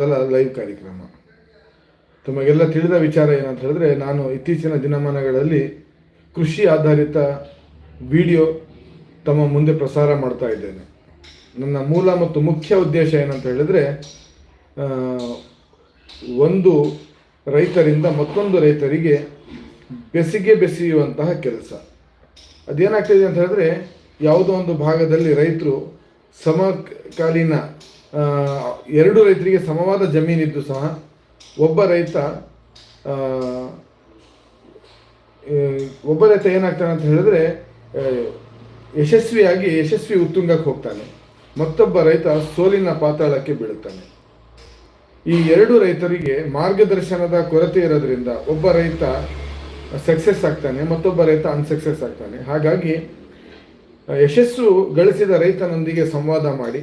ಸಲ ಲೈವ್ ಕಾರ್ಯಕ್ರಮ. ತಮಗೆಲ್ಲ ತಿಳಿದ ವಿಚಾರ ಏನಂತ ಹೇಳಿದ್ರೆ, ನಾನು ಇತ್ತೀಚಿನ ದಿನಮಾನಗಳಲ್ಲಿ ಕೃಷಿ ಆಧಾರಿತ ವಿಡಿಯೋ ತಮ್ಮ ಮುಂದೆ ಪ್ರಸಾರ ಮಾಡ್ತಾ ಇದ್ದೇನೆ. ನನ್ನ ಮೂಲ ಮತ್ತು ಮುಖ್ಯ ಉದ್ದೇಶ ಏನಂತ ಹೇಳಿದ್ರೆ ಒಂದು ರೈತರಿಂದ ಮತ್ತೊಂದು ರೈತರಿಗೆ ಬೆಸಿಗೆ ಬೆಸೆಯುವಂತಹ ಕೆಲಸ. ಅದೇನಾಗ್ತಿದೆ ಅಂತ ಹೇಳಿದ್ರೆ, ಯಾವುದೋ ಒಂದು ಭಾಗದಲ್ಲಿ ರೈತರು ಸಮಕಾಲೀನ ಎರಡು ರೈತರಿಗೆ ಸಮವಾದ ಜಮೀನಿದ್ದು ಸಹ ಒಬ್ಬ ರೈತ ಒಬ್ಬ ರೈತ ಏನಾಗ್ತಾನೆ ಅಂತ ಹೇಳಿದ್ರೆ ಯಶಸ್ವಿಯಾಗಿ ಯಶಸ್ವಿ ಉತ್ತುಂಗಕ್ಕೆ ಹೋಗ್ತಾನೆ. ಮತ್ತೊಬ್ಬ ರೈತ ಸೋಲಿನ ಪಾತಾಳಕ್ಕೆ ಬೀಳುತ್ತಾನೆ. ಈ ಎರಡು ರೈತರಿಗೆ ಮಾರ್ಗದರ್ಶನದ ಕೊರತೆ ಇರೋದ್ರಿಂದ ಒಬ್ಬ ರೈತ ಸಕ್ಸಸ್ ಆಗ್ತಾನೆ, ಮತ್ತೊಬ್ಬ ರೈತ ಅನ್ಸಕ್ಸಸ್ ಆಗ್ತಾನೆ. ಹಾಗಾಗಿ ಯಶಸ್ಸು ಗಳಿಸಿದ ರೈತನೊಂದಿಗೆ ಸಂವಾದ ಮಾಡಿ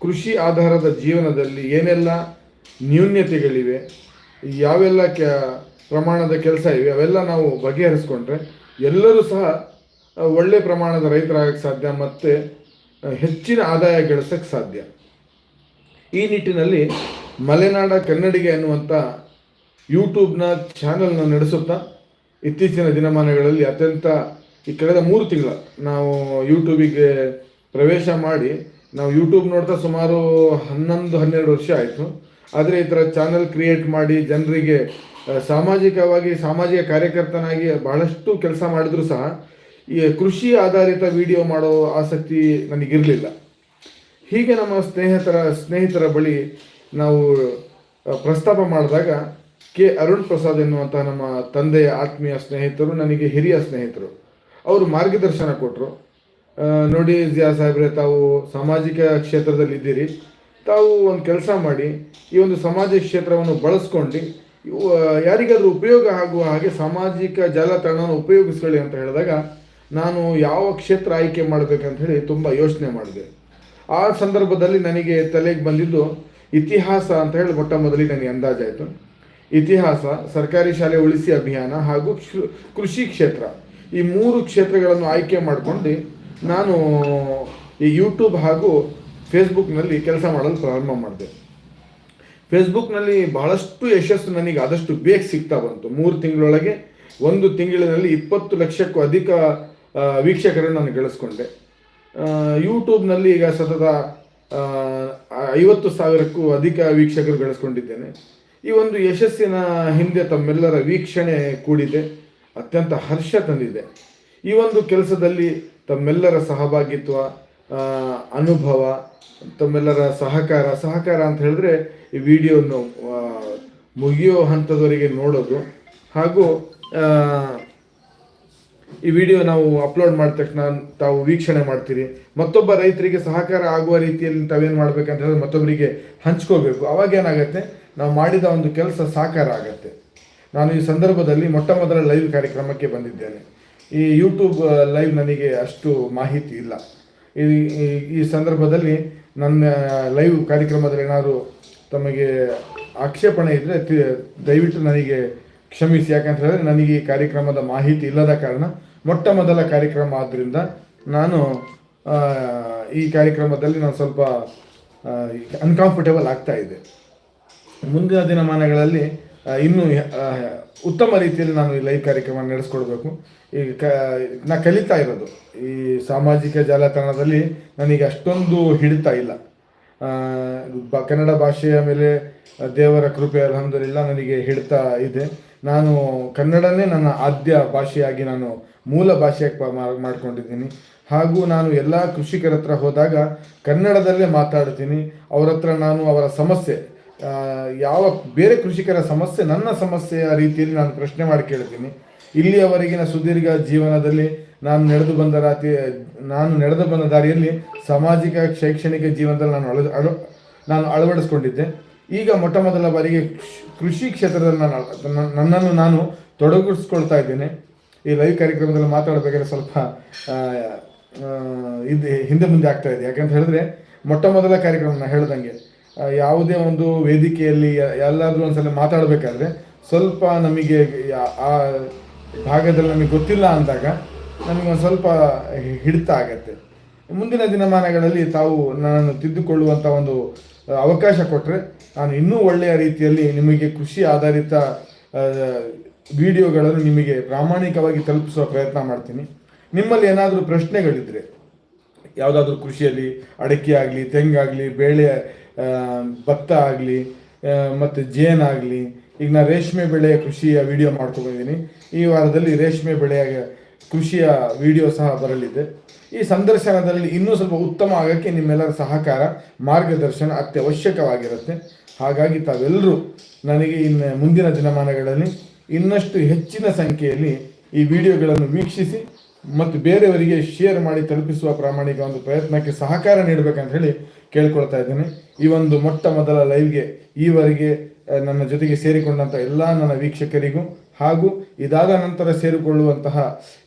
ಕೃಷಿ ಆಧಾರದ ಜೀವನದಲ್ಲಿ ಏನೆಲ್ಲ ನ್ಯೂನ್ಯತೆಗಳಿವೆ, ಯಾವೆಲ್ಲ ಕೆ, ಪ್ರಮಾಣದ ಕೆಲಸ ಇವೆ, ಅವೆಲ್ಲ ನಾವು ಬಗೆಹರಿಸ್ಕೊಂಡ್ರೆ ಎಲ್ಲರೂ ಸಹ ಒಳ್ಳೆ ಪ್ರಮಾಣದ ರೈತರಾಗಕ್ಕೆ ಸಾಧ್ಯ ಮತ್ತು ಹೆಚ್ಚಿನ ಆದಾಯ ಗಳಿಸೋಕ್ಕೆ ಸಾಧ್ಯ. ಈ ನಿಟ್ಟಿನಲ್ಲಿ ಮಲೆನಾಡ ಕನ್ನಡಿಗೆ ಅನ್ನುವಂಥ ಯೂಟ್ಯೂಬ್ನ ಚಾನಲ್ನ ನಡೆಸುತ್ತಾ ಇತ್ತೀಚಿನ ದಿನಮಾನಗಳಲ್ಲಿ ಅತ್ಯಂತ ಈ ಕಳೆದ ಮೂರು ತಿಂಗಳ ನಾವು ಯೂಟ್ಯೂಬಿಗೆ ಪ್ರವೇಶ ಮಾಡಿ ನಾವು ಯೂಟ್ಯೂಬ್ ನೋಡ್ತಾ ಸುಮಾರು ಹನ್ನೊಂದು, ಹನ್ನೆರಡು ವರ್ಷ ಆಯಿತು. ಆದರೆ ಈ ಥರ ಚಾನಲ್ ಕ್ರಿಯೇಟ್ ಮಾಡಿ ಜನರಿಗೆ ಸಾಮಾಜಿಕವಾಗಿ ಸಾಮಾಜಿಕ ಕಾರ್ಯಕರ್ತನಾಗಿ ಬಹಳಷ್ಟು ಕೆಲಸ ಮಾಡಿದ್ರು ಸಹ ಈ ಕೃಷಿ ಆಧಾರಿತ ವಿಡಿಯೋ ಮಾಡೋ ಆಸಕ್ತಿ ನನಗಿರಲಿಲ್ಲ. ಹೀಗೆ ನಮ್ಮ ಸ್ನೇಹಿತರ ಸ್ನೇಹಿತರ ಬಳಿ ನಾವು ಪ್ರಸ್ತಾಪ ಮಾಡಿದಾಗ ಕೆ ಅರುಣ್ ಪ್ರಸಾದ್ ಎನ್ನುವಂಥ ನಮ್ಮ ತಂದೆಯ ಆತ್ಮೀಯ ಸ್ನೇಹಿತರು, ನನಗೆ ಹಿರಿಯ ಸ್ನೇಹಿತರು, ಅವರು ಮಾರ್ಗದರ್ಶನ ಕೊಟ್ಟರು ನೋಡಿ ಜಿಯಾ ಸಾಹೇಬ್ರೆ, ತಾವು ಸಾಮಾಜಿಕ ಕ್ಷೇತ್ರದಲ್ಲಿ ಇದ್ದೀರಿ. ತಾವು ಒಂದು ಕೆಲಸ ಮಾಡಿ, ಈ ಒಂದು ಸಮಾಜ ಕ್ಷೇತ್ರವನ್ನು ಬಳಸ್ಕೊಂಡು ಯಾರಿಗಾದರೂ ಉಪಯೋಗ ಆಗುವ ಹಾಗೆ ಸಾಮಾಜಿಕ ಜಾಲತಾಣವನ್ನು ಉಪಯೋಗಿಸ್ಕೊಳ್ಳಿ ಅಂತ ಹೇಳಿದಾಗ, ನಾನು ಯಾವ ಕ್ಷೇತ್ರ ಆಯ್ಕೆ ಮಾಡಬೇಕಂತ ಹೇಳಿ ತುಂಬ ಯೋಚನೆ ಮಾಡಿದೆ. ಆ ಸಂದರ್ಭದಲ್ಲಿ ನನಗೆ ತಲೆಗೆ ಬಂದಿದ್ದು ಇತಿಹಾಸ ಅಂತ ಹೇಳಿ ಮೊಟ್ಟ ಮೊದಲಿಗೆ ನನಗೆ ಅಂದಾಜಾಯಿತು. ಇತಿಹಾಸ, ಸರ್ಕಾರಿ ಶಾಲೆ ಉಳಿಸಿ ಅಭಿಯಾನ ಹಾಗೂ ಕೃಷಿ ಕ್ಷೇತ್ರ. ಈ ಮೂರು ಕ್ಷೇತ್ರಗಳನ್ನು ಆಯ್ಕೆ ಮಾಡಿಕೊಂಡು ನಾನು ಈ ಯೂಟ್ಯೂಬ್ ಹಾಗೂ ಫೇಸ್ಬುಕ್ನಲ್ಲಿ ಕೆಲಸ ಮಾಡಲು ಪ್ರಾರಂಭ ಮಾಡಿದೆ. ಫೇಸ್ಬುಕ್ನಲ್ಲಿ ಬಹಳಷ್ಟು ಯಶಸ್ಸು ನನಗೆ ಆದಷ್ಟು ಬೇಗ ಸಿಗ್ತಾ ಬಂತು. ಮೂರು ತಿಂಗಳೊಳಗೆ ಒಂದು ತಿಂಗಳಿನಲ್ಲಿ ಇಪ್ಪತ್ತು ಲಕ್ಷಕ್ಕೂ ಅಧಿಕ ವೀಕ್ಷಕರನ್ನು ನಾನು ಗಳಿಸ್ಕೊಂಡೆ. ಯೂಟ್ಯೂಬ್ನಲ್ಲಿ ಈಗ ಸತತ ಐವತ್ತು ಸಾವಿರಕ್ಕೂ ಅಧಿಕ ವೀಕ್ಷಕರು ಗಳಿಸ್ಕೊಂಡಿದ್ದೇನೆ. ಈ ಒಂದು ಯಶಸ್ಸಿನ ಹಿಂದೆ ತಮ್ಮೆಲ್ಲರ ವೀಕ್ಷಣೆ ಕೂಡಿದೆ. ಅತ್ಯಂತ ಹರ್ಷ ತಂದಿದೆ. ಈ ಒಂದು ಕೆಲಸದಲ್ಲಿ ತಮ್ಮೆಲ್ಲರ ಸಹಭಾಗಿತ್ವ ಅನುಭವ, ತಮ್ಮೆಲ್ಲರ ಸಹಕಾರ ಸಹಕಾರ ಅಂತ ಹೇಳಿದ್ರೆ ಈ ವಿಡಿಯೋವನ್ನು ಮುಗಿಯೋ ಹಂತದವರೆಗೆ ನೋಡೋದು. ಹಾಗೂ ಈ ವಿಡಿಯೋ ನಾವು ಅಪ್ಲೋಡ್ ಮಾಡಿದ ತಕ್ಷಣ ತಾವು ವೀಕ್ಷಣೆ ಮಾಡ್ತೀರಿ. ಮತ್ತೊಬ್ಬ ರೈತರಿಗೆ ಸಹಕಾರ ಆಗುವ ರೀತಿಯಲ್ಲಿ ತಾವೇನು ಮಾಡ್ಬೇಕಂತ ಹೇಳಿದ್ರೆ ಮತ್ತೊಬ್ಬರಿಗೆ ಹಂಚ್ಕೋಬೇಕು. ಅವಾಗ ಏನಾಗುತ್ತೆ? ನಾವು ಮಾಡಿದ ಒಂದು ಕೆಲಸ ಸಾಕಾರ ಆಗತ್ತೆ. ನಾನು ಈ ಸಂದರ್ಭದಲ್ಲಿ ಮೊಟ್ಟ ಮೊದಲ ಲೈವ್ ಕಾರ್ಯಕ್ರಮಕ್ಕೆ ಬಂದಿದ್ದೇನೆ. ಈ ಯೂಟ್ಯೂಬ್ ಲೈವ್ ನನಗೆ ಅಷ್ಟು ಮಾಹಿತಿ ಇಲ್ಲ. ಈ, ಈ- ಸಂದರ್ಭದಲ್ಲಿ ನನ್ನ ಲೈವ್ ಕಾರ್ಯಕ್ರಮದಲ್ಲಿ ಏನಾದರೂ ತಮಗೆ ಆಕ್ಷೇಪಣೆ ಇದ್ದರೆ ದಯವಿಟ್ಟು ನನಗೆ ಕ್ಷಮಿಸಿ. ಯಾಕಂತ ಹೇಳಿದ್ರೆ ನನಗೆ ಈ ಕಾರ್ಯಕ್ರಮದ ಮಾಹಿತಿ ಇಲ್ಲದ ಕಾರಣ ಮೊಟ್ಟ ಮೊದಲ ಕಾರ್ಯಕ್ರಮ ಆದ್ದರಿಂದ ನಾನು ಈ ಕಾರ್ಯಕ್ರಮದಲ್ಲಿ ನಾನು ಸ್ವಲ್ಪ ಅನ್ಕಂಫರ್ಟೇಬಲ್ ಆಗ್ತಾ ಇದೆ. ಮುಂದಿನ ದಿನಮಾನಗಳಲ್ಲಿ ಇನ್ನೂ ಉತ್ತಮ ರೀತಿಯಲ್ಲಿ ನಾನು ಈ ಲೈವ್ ಕಾರ್ಯಕ್ರಮ ನಡೆಸ್ಕೊಡ್ಬೇಕು. ಈ ಕ, ನಾ ಕಲಿತಾ ಇರೋದು. ಈ ಸಾಮಾಜಿಕ ಜಾಲತಾಣದಲ್ಲಿ ನನಗೆ ಅಷ್ಟೊಂದು ಹಿಡಿತಾ ಇಲ್ಲ. ಬ- ಕನ್ನಡ ಭಾಷೆಯ ಮೇಲೆ ದೇವರ ಕೃಪೆ ನನಗೆ ಹಿಡಿತಾ ಇದೆ. ನಾನು ಕನ್ನಡನೇ ನನ್ನ ಆದ್ಯ ಭಾಷೆಯಾಗಿ ನಾನು ಮೂಲ ಭಾಷೆಯಾಗಿ ಮಾಡಿಕೊಂಡಿದ್ದೀನಿ. ಹಾಗೂ ನಾನು ಎಲ್ಲ ಕೃಷಿಕರ ಹತ್ರ ಹೋದಾಗ ಕನ್ನಡದಲ್ಲೇ ಮಾತಾಡ್ತೀನಿ. ಅವರ ಹತ್ರ ನಾನು ಅವರ ಸಮಸ್ಯೆ ಯಾವ ಬೇರೆ ಕೃಷಿಕರ ಸಮಸ್ಯೆ ನನ್ನ ಸಮಸ್ಯೆಯ ರೀತಿಯಲ್ಲಿ ನಾನು ಪ್ರಶ್ನೆ ಮಾಡಿ ಕೇಳ್ತೀನಿ. ಇಲ್ಲಿಯವರೆಗಿನ ಸುದೀರ್ಘ ಜೀವನದಲ್ಲಿ ನಾನು ನಡೆದು ಬಂದ ರಾತಿ ನಾನು ನಡೆದು ಬಂದ ದಾರಿಯಲ್ಲಿ ಸಾಮಾಜಿಕ, ಶೈಕ್ಷಣಿಕ ಜೀವನದಲ್ಲಿ ನಾನು ಅಳ ಅಳ, ನಾನು ಅಳವಡಿಸ್ಕೊಂಡಿದ್ದೆ. ಈಗ ಮೊಟ್ಟ ಮೊದಲ ಬಾರಿಗೆ ಕೃಷಿ ಕ್ಷೇತ್ರದಲ್ಲಿ ನಾನು ನನ್ನ- ನನ್ನನ್ನು ನಾನು ತೊಡಗಿಸ್ಕೊಳ್ತಾ ಇದ್ದೇನೆ. ಈ ಲೈವ್ ಕಾರ್ಯಕ್ರಮದಲ್ಲಿ ಮಾತಾಡಬೇಕಾದ್ರೆ ಸ್ವಲ್ಪ ಇದು ಹಿಂದೆ ಮುಂದೆ ಆಗ್ತಾ ಇದೆ. ಯಾಕಂತ ಹೇಳಿದ್ರೆ ಮೊಟ್ಟ ಮೊದಲ ಕಾರ್ಯಕ್ರಮ ಹೇಳ್ದಂಗೆ ಯಾವುದೇ ಒಂದು ವೇದಿಕೆಯಲ್ಲಿ ಎಲ್ಲಾದ್ರೂ ಒಂದ್ಸಲ ಮಾತಾಡಬೇಕಾದ್ರೆ ಸ್ವಲ್ಪ ನಮಗೆ ಆ ಭಾಗದಲ್ಲಿ ನಮಗೆ ಗೊತ್ತಿಲ್ಲ ಅಂದಾಗ ನಮಗೆ ಒಂದು ಸ್ವಲ್ಪ ಹಿಡಿತ ಆಗತ್ತೆ. ಮುಂದಿನ ದಿನಮಾನಗಳಲ್ಲಿ ತಾವು ನಾನು ತಿದ್ದುಕೊಳ್ಳುವಂಥ ಒಂದು ಅವಕಾಶ ಕೊಟ್ಟರೆ ನಾನು ಇನ್ನೂ ಒಳ್ಳೆಯ ರೀತಿಯಲ್ಲಿ ನಿಮಗೆ ಕೃಷಿ ಆಧಾರಿತ ವಿಡಿಯೋಗಳನ್ನು ನಿಮಗೆ ಪ್ರಾಮಾಣಿಕವಾಗಿ ತಲುಪಿಸುವ ಪ್ರಯತ್ನ ಮಾಡ್ತೀನಿ. ನಿಮ್ಮಲ್ಲಿ ಏನಾದರೂ ಪ್ರಶ್ನೆಗಳಿದ್ದರೆ ಯಾವುದಾದ್ರೂ ಕೃಷಿಯಲ್ಲಿ ಅಡಕೆ ಆಗಲಿ, ತೆಂಗಾಗಲಿ, ಬೇಳೆ ಭತ್ತ ಆಗಲಿ ಮತ್ತು ಜೇನಾಗಲಿ. ಈಗ ನಾನು ರೇಷ್ಮೆ ಬೆಳೆಯ ಕೃಷಿಯ ವಿಡಿಯೋ ಮಾಡ್ಕೊಂಡಿದ್ದೀನಿ ಈ ವಾರದಲ್ಲಿ ರೇಷ್ಮೆ ಬೆಳೆಯ ಕೃಷಿಯ ವಿಡಿಯೋ ಸಹ ಬರಲಿದೆ. ಈ ಸಂದರ್ಶನದಲ್ಲಿ ಇನ್ನೂ ಸ್ವಲ್ಪ ಉತ್ತಮ ಆಗೋಕ್ಕೆ ನಿಮ್ಮೆಲ್ಲರ ಸಹಕಾರ, ಮಾರ್ಗದರ್ಶನ ಅತ್ಯವಶ್ಯಕವಾಗಿರುತ್ತೆ. ಹಾಗಾಗಿ ತಾವೆಲ್ಲರೂ ನನಗೆ ಇನ್ನು ಮುಂದಿನ ದಿನಮಾನಗಳಲ್ಲಿ ಇನ್ನಷ್ಟು ಹೆಚ್ಚಿನ ಸಂಖ್ಯೆಯಲ್ಲಿ ಈ ವಿಡಿಯೋಗಳನ್ನು ವೀಕ್ಷಿಸಿ ಮತ್ತು ಬೇರೆಯವರಿಗೆ ಶೇರ್ ಮಾಡಿ ತಲುಪಿಸುವ ಪ್ರಾಮಾಣಿಕ ಒಂದು ಪ್ರಯತ್ನಕ್ಕೆ ಸಹಕಾರ ನೀಡಬೇಕಂತ ಹೇಳಿ ಕೇಳ್ಕೊಳ್ತಾ ಇದ್ದೀನಿ. ಈ ಒಂದು ಮೊಟ್ಟ ಮೊದಲ ಲೈವ್ಗೆ ಈವರೆಗೆ ನನ್ನ ಜೊತೆಗೆ ಸೇರಿಕೊಂಡಂಥ ಎಲ್ಲ ನನ್ನ ವೀಕ್ಷಕರಿಗೂ ಹಾಗೂ ಇದಾದ ನಂತರ ಸೇರಿಕೊಳ್ಳುವಂತಹ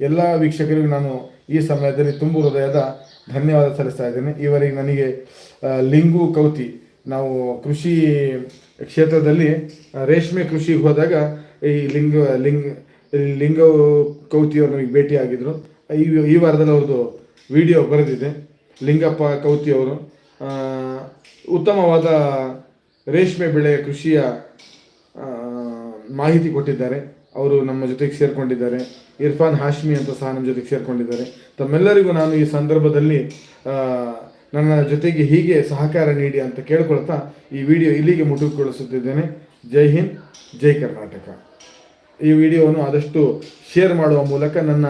ಎಲ್ಲ ವೀಕ್ಷಕರಿಗೂ ನಾನು ಈ ಸಮಯದಲ್ಲಿ ತುಂಬು ಹೃದಯದ ಧನ್ಯವಾದ ಸಲ್ಲಿಸ್ತಾ ಇದ್ದೇನೆ. ಈವರೆಗೆ ನನಗೆ ಲಿಂಗು ಕೌತಿ ನಾವು ಕೃಷಿ ಕ್ಷೇತ್ರದಲ್ಲಿ ರೇಷ್ಮೆ ಕೃಷಿಗೆ ಹೋದಾಗ ಈ ಲಿಂಗ ಲಿಂಗ ಲಿಂಗ ಕೌತಿಯವರು ನಮಗೆ ಭೇಟಿಯಾಗಿದ್ದರು ಈ ಈ ವಾರದಲ್ಲಿ ಅವ್ರದ್ದು ವಿಡಿಯೋ ಬರೆದಿದೆ. ಲಿಂಗಪ್ಪ ಕೌತಿಯವರು ಆ, ಉತ್ತಮವಾದ ರೇಷ್ಮೆ ಬೆಳೆಯ ಕೃಷಿಯ ಮಾಹಿತಿ ಕೊಟ್ಟಿದ್ದಾರೆ. ಅವರು ನಮ್ಮ ಜೊತೆಗೆ ಸೇರಿಕೊಂಡಿದ್ದಾರೆ. ಇರ್ಫಾನ್ ಹಾಶ್ಮಿ ಅಂತ ಸಹ ನಮ್ಮ ಜೊತೆಗೆ ಸೇರಿಕೊಂಡಿದ್ದಾರೆ. ತಮ್ಮೆಲ್ಲರಿಗೂ ನಾನು ಈ ಸಂದರ್ಭದಲ್ಲಿ ನನ್ನ ಜೊತೆಗೆ ಹೀಗೆ ಸಹಕಾರ ನೀಡಿ ಅಂತ ಕೇಳ್ಕೊಳ್ತಾ ಈ ವಿಡಿಯೋ ಇಲ್ಲಿಗೆ ಮುಟ್ಟುಕೊಳಿಸುತ್ತಿದ್ದೇನೆ ಜೈ ಹಿಂದ್, ಜೈ ಕರ್ನಾಟಕ. ಈ ವಿಡಿಯೋವನ್ನು ಆದಷ್ಟು ಶೇರ್ ಮಾಡುವ ಮೂಲಕ ನನ್ನ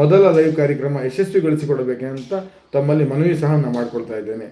ಮೊದಲ ಲೈವ್ ಕಾರ್ಯಕ್ರಮ ಯಶಸ್ವಿಗೊಳಿಸಿಕೊಡಬೇಕಂತ ತಮ್ಮಲ್ಲಿ ಮನವಿ ಸಹ ನಾನು ಮಾಡಿಕೊಳ್ತಾ ಇದ್ದೇನೆ.